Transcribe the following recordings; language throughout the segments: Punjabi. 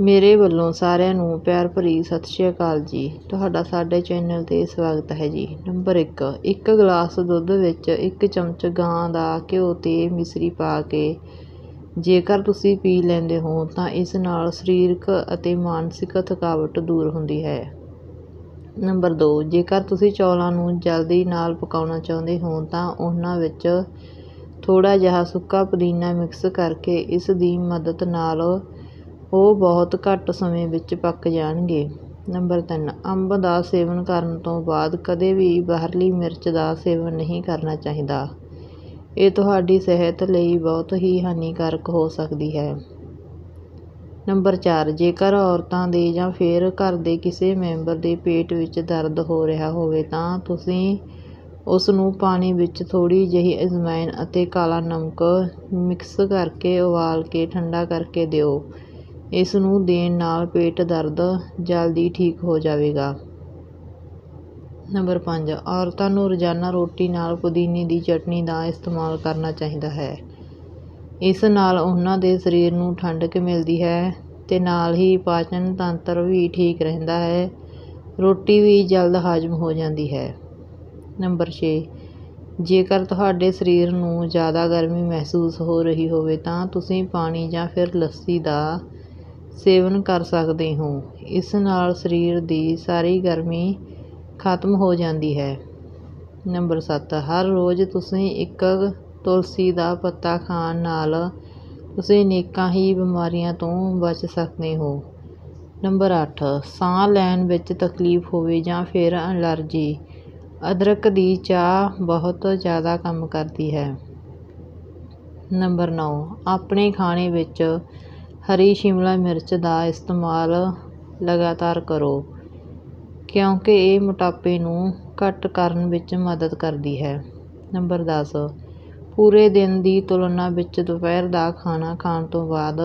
ਮੇਰੇ ਵੱਲੋਂ ਸਾਰਿਆਂ ਨੂੰ ਪਿਆਰ ਭਰੀ ਸਤਿ ਸ਼੍ਰੀ ਅਕਾਲ ਜੀ। ਤੁਹਾਡਾ ਸਾਡੇ ਚੈਨਲ 'ਤੇ ਸਵਾਗਤ ਹੈ ਜੀ। ਨੰਬਰ ਇੱਕ ਇੱਕ ਗਲਾਸ ਦੁੱਧ ਵਿੱਚ ਇੱਕ ਚਮਚ ਗਾਂ ਦਾ ਘਿਓ ਤੇ ਮਿਸਰੀ ਪਾ ਕੇ ਜੇਕਰ ਤੁਸੀਂ ਪੀ ਲੈਂਦੇ ਹੋ ਤਾਂ ਇਸ ਨਾਲ ਸਰੀਰਕ ਅਤੇ ਮਾਨਸਿਕ ਥਕਾਵਟ ਦੂਰ ਹੁੰਦੀ ਹੈ। ਨੰਬਰ ਦੋ, ਜੇਕਰ ਤੁਸੀਂ ਚੌਲਾਂ ਨੂੰ ਜਲਦੀ ਨਾਲ ਪਕਾਉਣਾ ਚਾਹੁੰਦੇ ਹੋ ਤਾਂ ਉਹਨਾਂ ਵਿੱਚ ਥੋੜ੍ਹਾ ਜਿਹਾ ਸੁੱਕਾ ਪੁਦੀਨਾ ਮਿਕਸ ਕਰਕੇ ਇਸ ਦੀ ਮਦਦ ਨਾਲ ਉਹ ਬਹੁਤ ਘੱਟ ਸਮੇਂ ਵਿੱਚ ਪੱਕ ਜਾਣਗੇ। ਨੰਬਰ ਤਿੰਨ, ਅੰਬ ਦਾ ਸੇਵਨ ਕਰਨ ਤੋਂ ਬਾਅਦ ਕਦੇ ਵੀ ਬਾਹਰਲੀ ਮਿਰਚ ਦਾ ਸੇਵਨ ਨਹੀਂ ਕਰਨਾ ਚਾਹੀਦਾ। ਇਹ ਤੁਹਾਡੀ ਸਿਹਤ ਲਈ ਬਹੁਤ ਹੀ ਹਾਨੀਕਾਰਕ ਹੋ ਸਕਦੀ ਹੈ। ਨੰਬਰ ਚਾਰ, ਜੇਕਰ ਔਰਤਾਂ ਦੇ ਜਾਂ ਫਿਰ ਘਰ ਦੇ ਕਿਸੇ ਮੈਂਬਰ ਦੇ ਪੇਟ ਵਿੱਚ ਦਰਦ ਹੋ ਰਿਹਾ ਹੋਵੇ ਤਾਂ ਤੁਸੀਂ ਉਸ ਨੂੰ ਪਾਣੀ ਵਿੱਚ ਥੋੜ੍ਹੀ ਜਿਹੀ ਅਜਵਾਇਣ ਅਤੇ ਕਾਲਾ ਨਮਕ ਮਿਕਸ ਕਰਕੇ ਉਬਾਲ ਕੇ ਠੰਡਾ ਕਰਕੇ ਦਿਓ। ਇਸ ਨੂੰ ਦੇਣ ਨਾਲ ਪੇਟ ਦਰਦ ਜਲਦੀ ਠੀਕ ਹੋ ਜਾਵੇਗਾ। ਨੰਬਰ ਪੰਜ, ਔਰਤਾਂ ਨੂੰ ਰੋਜ਼ਾਨਾ ਰੋਟੀ ਨਾਲ ਪੁਦੀਨੇ ਦੀ ਚਟਨੀ ਦਾ ਇਸਤੇਮਾਲ ਕਰਨਾ ਚਾਹੀਦਾ ਹੈ। ਇਸ ਨਾਲ ਉਹਨਾਂ ਦੇ ਸਰੀਰ ਨੂੰ ਠੰਡਕ ਮਿਲਦੀ ਹੈ ਤੇ ਨਾਲ ਹੀ ਪਾਚਨ ਤੰਤਰ ਵੀ ਠੀਕ ਰਹਿੰਦਾ ਹੈ। ਰੋਟੀ ਵੀ ਜਲਦ ਹਾਜ਼ਮ ਹੋ ਜਾਂਦੀ ਹੈ। ਨੰਬਰ ਛੇ, ਜੇਕਰ ਤੁਹਾਡੇ ਸਰੀਰ ਨੂੰ ਜ਼ਿਆਦਾ ਗਰਮੀ ਮਹਿਸੂਸ ਹੋ ਰਹੀ ਹੋਵੇ ਤਾਂ ਤੁਸੀਂ ਪਾਣੀ ਜਾਂ ਫਿਰ ਲੱਸੀ ਦਾ ਸੇਵਨ ਕਰ ਸਕਦੇ ਹੋ। ਇਸ ਨਾਲ ਸਰੀਰ ਦੀ ਸਾਰੀ ਗਰਮੀ ਖਤਮ ਹੋ ਜਾਂਦੀ ਹੈ। ਨੰਬਰ ਸੱਤ, ਹਰ ਰੋਜ਼ ਤੁਸੀਂ ਇੱਕ ਤੁਲਸੀ ਦਾ ਪੱਤਾ ਖਾਣ ਨਾਲ ਤੁਸੀਂ ਅਨੇਕਾਂ ਹੀ ਬਿਮਾਰੀਆਂ ਤੋਂ ਬਚ ਸਕਦੇ ਹੋ। ਨੰਬਰ ਅੱਠ, ਸਾਹ ਲੈਣ ਵਿੱਚ ਤਕਲੀਫ ਹੋਵੇ ਜਾਂ ਫਿਰ ਅਲਰਜੀ, ਅਦਰਕ ਦੀ ਚਾਹ ਬਹੁਤ ਜ਼ਿਆਦਾ ਕੰਮ ਕਰਦੀ ਹੈ। ਨੰਬਰ ਨੌ, ਆਪਣੇ ਖਾਣੇ ਵਿੱਚ ਹਰੀ ਸ਼ਿਮਲਾ ਮਿਰਚ ਦਾ ਇਸਤੇਮਾਲ ਲਗਾਤਾਰ ਕਰੋ, ਕਿਉਂਕਿ ਇਹ ਮੋਟਾਪੇ ਨੂੰ ਘੱਟ ਕਰਨ ਵਿੱਚ ਮਦਦ ਕਰਦੀ ਹੈ। ਨੰਬਰ ਦਸ, ਪੂਰੇ ਦਿਨ ਦੀ ਤੁਲਨਾ ਵਿੱਚ ਦੁਪਹਿਰ ਦਾ ਖਾਣਾ ਖਾਣ ਤੋਂ ਬਾਅਦ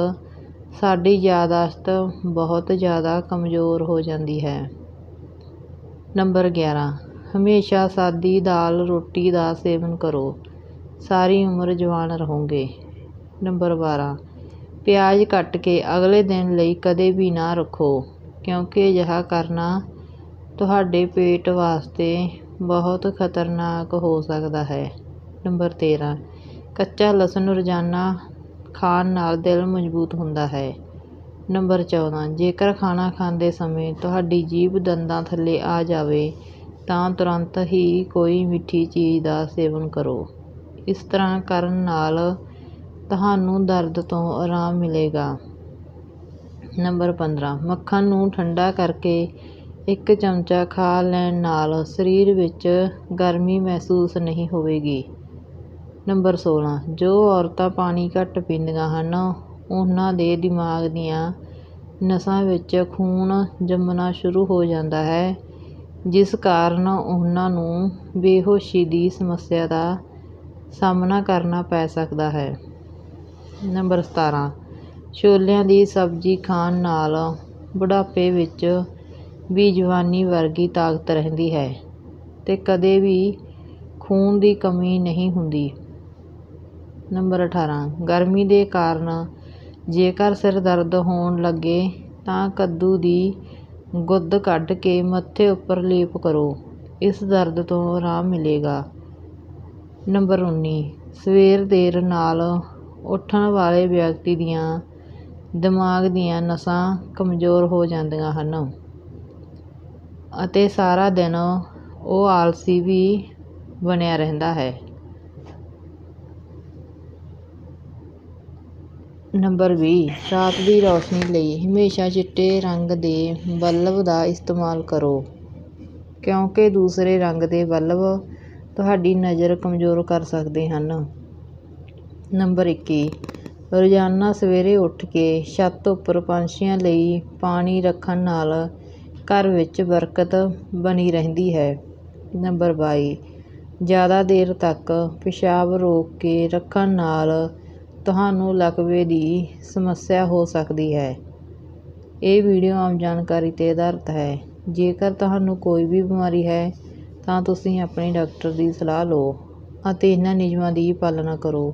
ਸਾਡੀ ਯਾਦਾਸ਼ਤ ਬਹੁਤ ਜ਼ਿਆਦਾ ਕਮਜ਼ੋਰ ਹੋ ਜਾਂਦੀ ਹੈ। ਨੰਬਰ ਗਿਆਰਾਂ, ਹਮੇਸ਼ਾ ਸਾਦੀ ਦਾਲ ਰੋਟੀ ਦਾ ਸੇਵਨ ਕਰੋ। ਸਾਰੀ ਉਮਰ ਜਵਾਨ ਰਹੋਗੇ। ਨੰਬਰ ਬਾਰਾਂ ਪਿਆਜ਼ ਕੱਟ ਕੇ ਅਗਲੇ ਦਿਨ ਲਈ ਕਦੇ ਵੀ ਨਾ ਰੱਖੋ, ਕਿਉਂਕਿ ਅਜਿਹਾ ਕਰਨਾ ਤੁਹਾਡੇ ਪੇਟ ਵਾਸਤੇ ਬਹੁਤ ਖਤਰਨਾਕ ਹੋ ਸਕਦਾ ਹੈ। ਨੰਬਰ ਤੇਰ੍ਹਾਂ ਕੱਚਾ ਲਸਣ ਰੋਜ਼ਾਨਾ ਖਾਣ ਨਾਲ ਦਿਲ ਮਜ਼ਬੂਤ ਹੁੰਦਾ ਹੈ। ਨੰਬਰ ਚੌਦਾਂ, ਜੇਕਰ ਖਾਣਾ ਖਾਂਦੇ ਸਮੇਂ ਤੁਹਾਡੀ ਜੀਭ ਦੰਦਾਂ ਥੱਲੇ ਆ ਜਾਵੇ, ਤਾਂ ਤੁਰੰਤ ਹੀ ਕੋਈ ਮਿੱਠੀ ਚੀਜ਼ ਦਾ ਸੇਵਨ ਕਰੋ। ਇਸ ਤਰ੍ਹਾਂ ਕਰਨ ਨਾਲ ਤੁਹਾਨੂੰ ਦਰਦ ਤੋਂ ਆਰਾਮ ਮਿਲੇਗਾ। ਨੰਬਰ ਪੰਦਰਾਂ, ਮੱਖਣ ਨੂੰ ਠੰਡਾ ਕਰਕੇ ਇੱਕ ਚਮਚਾ ਖਾ ਲੈਣ ਨਾਲ ਸਰੀਰ ਵਿੱਚ ਗਰਮੀ ਮਹਿਸੂਸ ਨਹੀਂ ਹੋਵੇਗੀ। ਨੰਬਰ ਸੋਲ੍ਹਾਂ ਜੋ ਔਰਤਾਂ ਪਾਣੀ ਘੱਟ ਪੀਂਦੀਆਂ ਹਨ, ਉਹਨਾਂ ਦੇ ਦਿਮਾਗ ਦੀਆਂ ਨਸਾਂ ਵਿੱਚ ਖੂਨ ਜੰਮਣਾ ਸ਼ੁਰੂ ਹੋ ਜਾਂਦਾ ਹੈ, ਜਿਸ ਕਾਰਨ ਉਹਨਾਂ ਨੂੰ ਬੇਹੋਸ਼ੀ ਦੀ ਸਮੱਸਿਆ ਦਾ ਸਾਹਮਣਾ ਕਰਨਾ ਪੈ ਸਕਦਾ ਹੈ। ਨੰਬਰ ਸਤਾਰਾਂ। ਛੋਲਿਆਂ ਦੀ ਸਬਜ਼ੀ ਖਾਣ ਨਾਲ ਬੁਢਾਪੇ ਵਿੱਚ ਵੀ ਜਵਾਨੀ ਵਰਗੀ ਤਾਕਤ ਰਹਿੰਦੀ ਹੈ ਅਤੇ ਕਦੇ ਵੀ ਖੂਨ ਦੀ ਕਮੀ ਨਹੀਂ ਹੁੰਦੀ। ਨੰਬਰ ਅਠਾਰਾਂ। ਗਰਮੀ ਦੇ ਕਾਰਨ ਜੇਕਰ ਸਿਰ ਦਰਦ ਹੋਣ ਲੱਗੇ ਤਾਂ ਕੱਦੂ ਦੀ ਗੁੱਦ ਕੱਢ ਕੇ ਮੱਥੇ ਉੱਪਰ ਲੇਪ ਕਰੋ। ਇਸ ਦਰਦ ਤੋਂ ਆਰਾਮ ਮਿਲੇਗਾ। ਨੰਬਰ ਉੱਨੀ। ਸਵੇਰ ਦੇਰ ਨਾਲ ਉੱਠਣ ਵਾਲੇ ਵਿਅਕਤੀ ਦੀਆਂ ਦਿਮਾਗ ਦੀਆਂ ਨਸਾਂ ਕਮਜ਼ੋਰ ਹੋ ਜਾਂਦੀਆਂ ਹਨ। ਅਤੇ ਸਾਰਾ ਦਿਨ ਉਹ ਆਲਸੀ ਵੀ ਬਣਿਆ ਰਹਿੰਦਾ ਹੈ। ਨੰਬਰ ਵੀਹ, ਰਾਤ ਦੀ ਰੌਸ਼ਨੀ ਲਈ ਹਮੇਸ਼ਾ ਚਿੱਟੇ ਰੰਗ ਦੇ ਬਲਬ ਦਾ ਇਸਤੇਮਾਲ ਕਰੋ, ਕਿਉਂਕਿ ਦੂਸਰੇ ਰੰਗ ਦੇ ਬਲਬ ਤੁਹਾਡੀ ਨਜ਼ਰ ਕਮਜ਼ੋਰ ਕਰ ਸਕਦੇ ਹਨ। ਨੰਬਰ ਇੱਕੀ। ਰੋਜ਼ਾਨਾ ਸਵੇਰੇ ਉੱਠ ਕੇ ਛੱਤ ਉੱਪਰ ਪੰਛੀਆਂ ਲਈ ਪਾਣੀ ਰੱਖਣ ਨਾਲ ਘਰ ਵਿੱਚ ਬਰਕਤ ਬਣੀ ਰਹਿੰਦੀ ਹੈ। ਨੰਬਰ ਬਾਈ। ਜ਼ਿਆਦਾ ਦੇਰ ਤੱਕ ਪਿਸ਼ਾਬ ਰੋਕ ਕੇ ਰੱਖਣ ਨਾਲ ਤੁਹਾਨੂੰ ਲਕਵੇ ਦੀ ਸਮੱਸਿਆ ਹੋ ਸਕਦੀ ਹੈ। ਇਹ ਵੀਡੀਓ ਆਮ ਜਾਣਕਾਰੀ 'ਤੇ ਆਧਾਰਿਤ ਹੈ। ਜੇਕਰ ਤੁਹਾਨੂੰ ਕੋਈ ਵੀ ਬਿਮਾਰੀ ਹੈ, ਤਾਂ ਤੁਸੀਂ ਆਪਣੇ ਡਾਕਟਰ ਦੀ ਸਲਾਹ ਲਓ ਅਤੇ ਇਹਨਾਂ ਨਿਯਮਾਂ ਦੀ ਪਾਲਣਾ ਕਰੋ।